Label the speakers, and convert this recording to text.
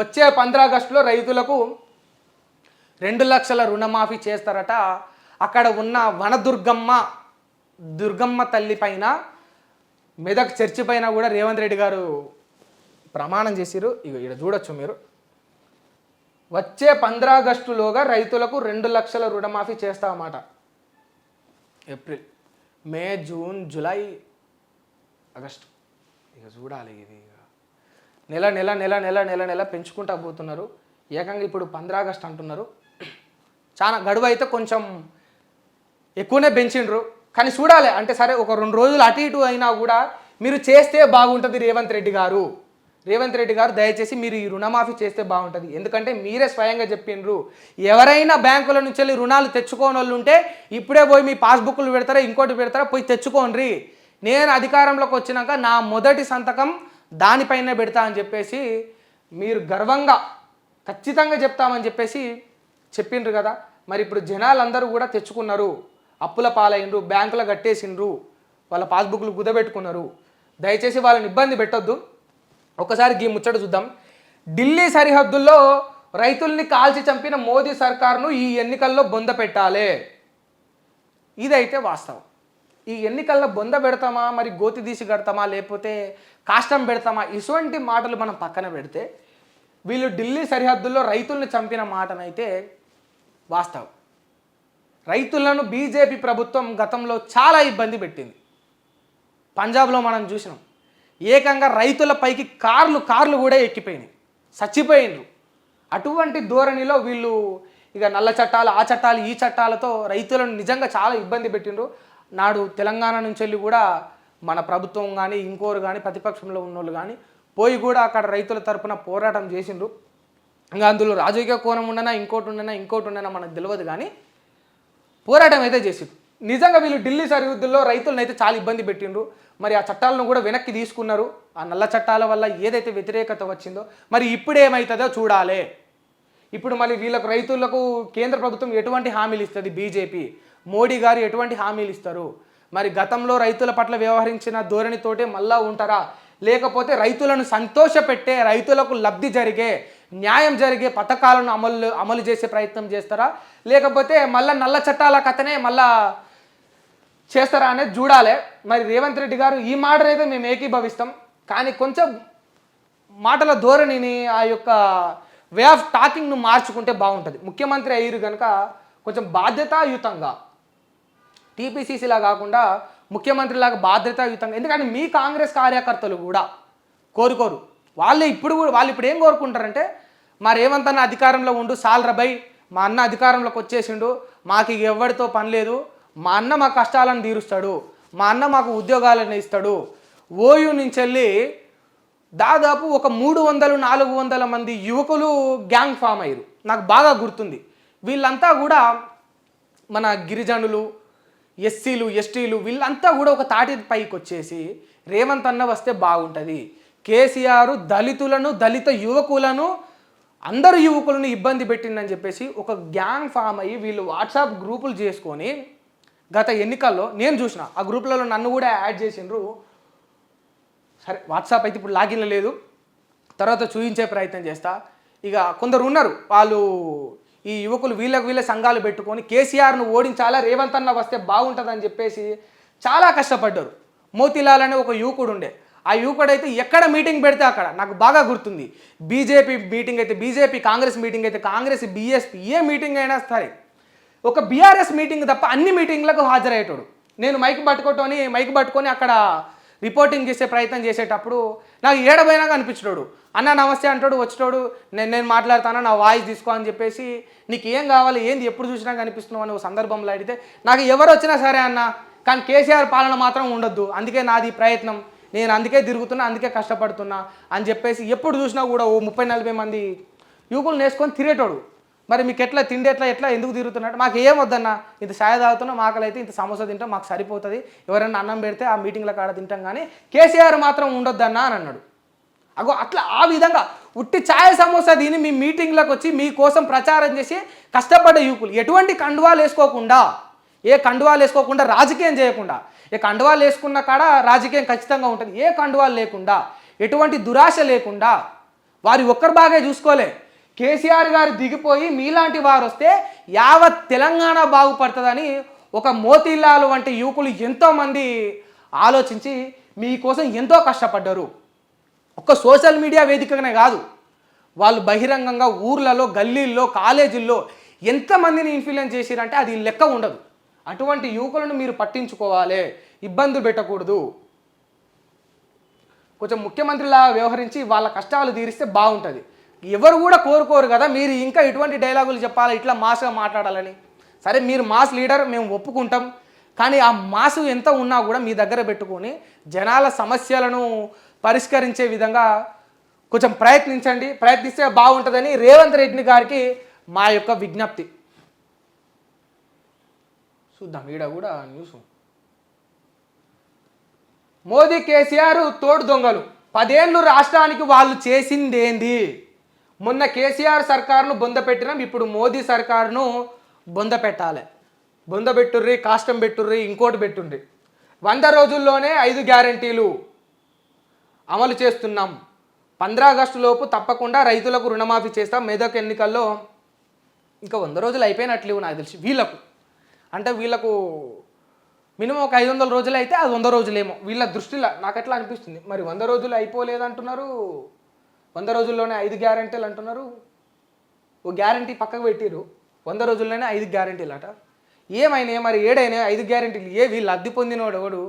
Speaker 1: వచ్చే పంద్రాగస్టులో రైతులకు రెండు లక్షల రుణమాఫీ చేస్తారట. అక్కడ ఉన్న వనదుర్గమ్మ దుర్గమ్మ తల్లి పైన మెదక్ చర్చి పైన కూడా రేవంత్ రెడ్డి గారు ప్రమాణం చేసిరు ఇక ఇక్కడ చూడొచ్చు మీరు. వచ్చే పంద్రాగస్టులోగా రైతులకు రెండు లక్షల రుణమాఫీ చేస్తామన్నమాట April May June July August. ఇక చూడాలి ఇది. ఇక నెల నెల నెల నెల నెల నెల పెంచుకుంటా పోతున్నారు. ఏకంగా ఇప్పుడు పంద్రా ఆగస్ట్ అంటున్నారు. చాలా గడువు అయితే కొంచెం ఎక్కువనే పెంచిండ్రు. కానీ చూడాలి అంటే సరే ఒక రెండు రోజులు అటు ఇటు అయినా కూడా మీరు చేస్తే బాగుంటుంది రేవంత్ రెడ్డి గారు. రేవంత్ రెడ్డి గారు దయచేసి మీరు ఈ రుణమాఫీ చేస్తే బాగుంటుంది. ఎందుకంటే మీరే స్వయంగా చెప్పిండ్రు ఎవరైనా బ్యాంకుల నుంచి వెళ్ళి రుణాలు తెచ్చుకోని వాళ్ళు ఉంటే ఇప్పుడే పోయి మీ పాస్బుక్లు పెడతారా ఇంకోటి పెడతారా పోయి తెచ్చుకోండి నేను అధికారంలోకి వచ్చినాక నా మొదటి సంతకం దానిపైన పెడతా అని చెప్పేసి మీరు గర్వంగా ఖచ్చితంగా చెప్తామని చెప్పేసి చెప్పిండ్రు కదా. మరి ఇప్పుడు జనాలందరూ కూడా తెచ్చుకున్నారు. అప్పుల పాలైండ్రు బ్యాంకులో కట్టేసిండ్రు. వాళ్ళ పాస్బుక్లు గుదబెట్టుకున్నారు. దయచేసి వాళ్ళని ఇబ్బంది పెట్టొద్దు. ఒకసారి గీ ముచ్చట చూద్దాం. ఢిల్లీ సరిహద్దుల్లో రైతుల్ని కాల్చి చంపిన మోదీ సర్కార్ను ఈ ఎన్నికల్లో బొంద పెట్టాలి. ఇదైతే వాస్తవం. ఈ ఎన్నికల్లో బొంద పెడతామా? మరి గోతి తీసి కడతామా? లేకపోతే కాష్టం పెడతామా? ఇటువంటి మాటలు మనం పక్కన పెడితే వీళ్ళు ఢిల్లీ సరిహద్దుల్లో రైతుల్ని చంపిన మాటనైతే వాస్తవం. రైతులను బీజేపీ ప్రభుత్వం గతంలో చాలా ఇబ్బంది పెట్టింది. పంజాబ్లో మనం చూసినాం. ఏకంగా రైతుల పైకి కార్లు కార్లు కూడా ఎక్కిపోయినాయి. చచ్చిపోయినరు. అటువంటి ధోరణిలో వీళ్ళు ఇక నల్ల చట్టాలు ఆ చట్టాలు ఈ చట్టాలతో రైతులను నిజంగా చాలా ఇబ్బంది పెట్టిండ్రు. నాడు తెలంగాణ నుంచి వెళ్ళి కూడా మన ప్రభుత్వం కానీ ఇంకోరు కానీ ప్రతిపక్షంలో ఉన్నోళ్ళు కానీ పోయి కూడా అక్కడ రైతుల తరపున పోరాటం చేసిండ్రు. ఇంకా అందులో రాజకీయ కోణం ఉండనా ఇంకోటి ఉండనా ఇంకోటి ఉండనా మనకు తెలియదు కానీ పోరాటం అయితే చేసిండ్రు. నిజంగా వీళ్ళు ఢిల్లీ సరిహద్దుల్లో రైతులను అయితే చాలా ఇబ్బంది పెట్టిండ్రు. మరి ఆ చట్టాలను కూడా వెనక్కి తీసుకున్నారు. ఆ నల్ల చట్టాల వల్ల ఏదైతే వ్యతిరేకత వచ్చిందో మరి ఇప్పుడు ఏమవుతుందో చూడాలి. ఇప్పుడు మళ్ళీ వీళ్ళకు రైతులకు కేంద్ర ప్రభుత్వం ఎటువంటి హామీలు ఇస్తుంది? బీజేపీ. మోడీ గారు ఎటువంటి హామీలు ఇస్తారు? మరి గతంలో రైతుల పట్ల వ్యవహరించిన ధోరణితోటే మళ్ళా ఉంటారా? లేకపోతే రైతులను సంతోషపెట్టే రైతులకు లబ్ధి జరిగే న్యాయం జరిగే పథకాలను అమలు అమలు చేసే ప్రయత్నం చేస్తారా? లేకపోతే మళ్ళీ నల్ల చట్టాల కథనే మళ్ళా చేస్తారా అనేది చూడాలి. మరి రేవంత్ రెడ్డి గారు ఈ మాట అయితే మేము ఏకీభవిస్తాం. కానీ కొంచెం మాటల ధోరణిని ఆ యొక్క వే ఆఫ్ టాకింగ్ను మార్చుకుంటే బాగుంటుంది. ముఖ్యమంత్రి అయ్యారు కనుక కొంచెం బాధ్యతాయుతంగా టీపీసీసీలా కాకుండా ముఖ్యమంత్రిలాగా బాధ్యతాయుతంగా ఎందుకంటే మీ కాంగ్రెస్ కార్యకర్తలు కూడా కోరుకోరు. వాళ్ళు ఇప్పుడు కూడా వాళ్ళు ఇప్పుడు ఏం కోరుకుంటారంటే మా రేవంత్ అన్న అధికారంలో ఉండు సాలరబై మా అన్న అధికారంలోకి వచ్చేసిండు మాకు ఎవరితో పని లేదు మా అన్న మా కష్టాలను తీరుస్తాడు మా అన్న మాకు ఉద్యోగాలను ఇస్తాడు ఓయూ నుంచి వెళ్ళి దాదాపు ఒక మూడు వందలు నాలుగు వందల మంది యువకులు గ్యాంగ్ ఫామ్ అయ్యారు. నాకు బాగా గుర్తుంది. వీళ్ళంతా కూడా మన గిరిజనులు ఎస్సీలు ఎస్టీలు వీళ్ళంతా కూడా ఒక తాటి పైకి వచ్చేసి రేవంత్ అన్న వస్తే బాగుంటుంది. కేసీఆర్ దళితులను దళిత యువకులను అందరు యువకులను ఇబ్బంది పెట్టిందని చెప్పేసి ఒక గ్యాంగ్ ఫామ్ అయ్యి వీళ్ళు వాట్సాప్ గ్రూపులు చేసుకొని గత ఎన్నికల్లో నేను చూసిన ఆ గ్రూపులలో నన్ను కూడా యాడ్ చేసిండ్రు సరే వాట్సాప్ అయితే ఇప్పుడు లాగిన్ లేదు. తర్వాత చూపించే ప్రయత్నం చేస్తా. ఇక కొందరు ఉన్నారు వాళ్ళు ఈ యువకులు వీళ్ళకి వీళ్ళ సంఘాలు పెట్టుకొని కేసీఆర్ను ఓడించాలా రేవంత్ అన్న వస్తే బాగుంటుందని చెప్పేసి చాలా కష్టపడ్డారు. మోతిలాల్ అనే ఒక యువకుడు ఉండే. ఆ యువకుడు అయితే ఎక్కడ మీటింగ్ పెడితే అక్కడ నాకు బాగా గుర్తుంది. బీజేపీ మీటింగ్ అయితే బీజేపీ కాంగ్రెస్ మీటింగ్ అయితే కాంగ్రెస్ బీఎస్పీ ఏ మీటింగ్ అయినా సరే ఒక బీఆర్ఎస్ మీటింగ్ తప్ప అన్ని మీటింగ్లకు హాజరయ్యేటోడు. నేను మైక్ పట్టుకోవటోని మైక్ పట్టుకొని అక్కడ రిపోర్టింగ్ చేసే ప్రయత్నం చేసేటప్పుడు నాకు ఏడబోయినా కనిపించాడు. అన్న నమస్తే అంటాడు వచ్చేటోడు నేను నేను మాట్లాడతాను నా వాయిస్ తీసుకో అని చెప్పేసి నీకు ఏం కావాలి ఏంది ఎప్పుడు చూసినా కనిపిస్తున్నావు అని ఒక సందర్భంలో అడిగితే నాకు ఎవరు వచ్చినా సరే అన్న కానీ కేసీఆర్ పాలన మాత్రం ఉండొద్దు అందుకే నాది ప్రయత్నం. నేను అందుకే తిరుగుతున్నా అందుకే కష్టపడుతున్నా అని చెప్పేసి ఎప్పుడు చూసినా కూడా ఓ ముప్పై నలభై మంది యువకులు నేసుకొని తిరిగేటోడు. మరి మీకు ఎట్లా తిండి ఎట్లా ఎట్లా ఎందుకు తిరుగుతున్నట్టు మాకు ఏం వద్దన్న ఇంత ఛాయ్ తాగుతున్నా మాకలు అయితే ఇంత సమోసా తింటాం మాకు సరిపోతుంది. ఎవరైనా అన్నం పెడితే ఆ మీటింగ్ల కాడ తింటాం కానీ కేసీఆర్ మాత్రం ఉండొద్దన్న అని అన్నాడు. అగో అట్లా ఆ విధంగా ఉట్టి ఛాయ సమోసా తిని మీ మీటింగ్లకు వచ్చి మీకోసం ప్రచారం చేసి కష్టపడ్డ యువకులు ఎటువంటి కండువాలు వేసుకోకుండా ఏ కండువాలు వేసుకోకుండా రాజకీయం చేయకుండా ఏ కండువాలు వేసుకున్న కాడ రాజకీయం ఖచ్చితంగా ఉంటుంది. ఏ కండువాలు లేకుండా ఎటువంటి దురాశ లేకుండా వారి ఒక్కరు బాగా చూసుకోలే. కేసీఆర్ గారు దిగిపోయి మీలాంటి వారు వస్తే యావత్ తెలంగాణ బాగుపడుతుందని ఒక మోతీలాల్ వంటి యువకులు ఎంతోమంది ఆలోచించి మీకోసం ఎంతో కష్టపడ్డారు. ఒక్క సోషల్ మీడియా వేదికగానే కాదు వాళ్ళు బహిరంగంగా ఊర్లలో గల్లీల్లో కాలేజీల్లో ఎంతమందిని ఇన్ఫ్లుయెన్స్ చేసిరంటే అది లెక్క ఉండదు. అటువంటి యువకులను మీరు పట్టించుకోవాలి ఇబ్బందులు పెట్టకూడదు. కొంచెం ముఖ్యమంత్రిలా వ్యవహరించి వాళ్ళ కష్టాలు తీరిస్తే బాగుంటుంది. ఎవరు కూడా కోరుకోరు కదా మీరు ఇంకా ఇటువంటి డైలాగులు చెప్పాలి ఇట్లా మాస్గా మాట్లాడాలని. సరే మీరు మాస్ లీడర్ మేము ఒప్పుకుంటాం. కానీ ఆ మాసు ఎంత ఉన్నా కూడా మీ దగ్గర పెట్టుకొని జనాల సమస్యలను పరిష్కరించే విధంగా కొంచెం ప్రయత్నించండి. ప్రయత్నిస్తే బాగుంటుందని రేవంత్ రెడ్డి గారికి మా యొక్క విజ్ఞప్తి. చూద్దాం ఈడ కూడా న్యూస్. మోదీ కేసీఆర్ తోడు దొంగలు. పదేళ్ళు రాష్ట్రానికి వాళ్ళు చేసిందేంది? మొన్న కేసీఆర్ సర్కారును బొంద పెట్టినాం ఇప్పుడు మోదీ సర్కారును బొంద పెట్టాలి. బొంద పెట్టుర్రి కాష్టం పెట్టుర్రి ఇంకోటి పెట్టుండ్రి. వంద రోజుల్లోనే ఐదు గ్యారంటీలు అమలు చేస్తున్నాం. పంద్రా ఆగస్టు లోపు తప్పకుండా రైతులకు రుణమాఫీ చేస్తాం. మెదక్ ఎన్నికల్లో ఇంకా వంద రోజులు అయిపోయినట్లేవు నాకు తెలిసి. వీళ్ళకు. అంటే వీళ్ళకు మినిమం ఒక ఐదు వందల రోజులు అయితే అది వంద రోజులేమో. వీళ్ళ దృష్టిలో నాకు ఎట్లా అనిపిస్తుంది? మరి వంద రోజులు అయిపోలేదంటున్నారు వంద రోజుల్లోనే ఐదు గ్యారంటీలు అంటున్నారు. ఓ గ్యారంటీ పక్కకు పెట్టిరు వంద రోజుల్లోనే ఐదు గ్యారంటీలు అట. ఏమైనా మరి ఏడైనా ఐదు గ్యారంటీలు. ఏ వీళ్ళు అద్దె పొందినోడు ఎవడు?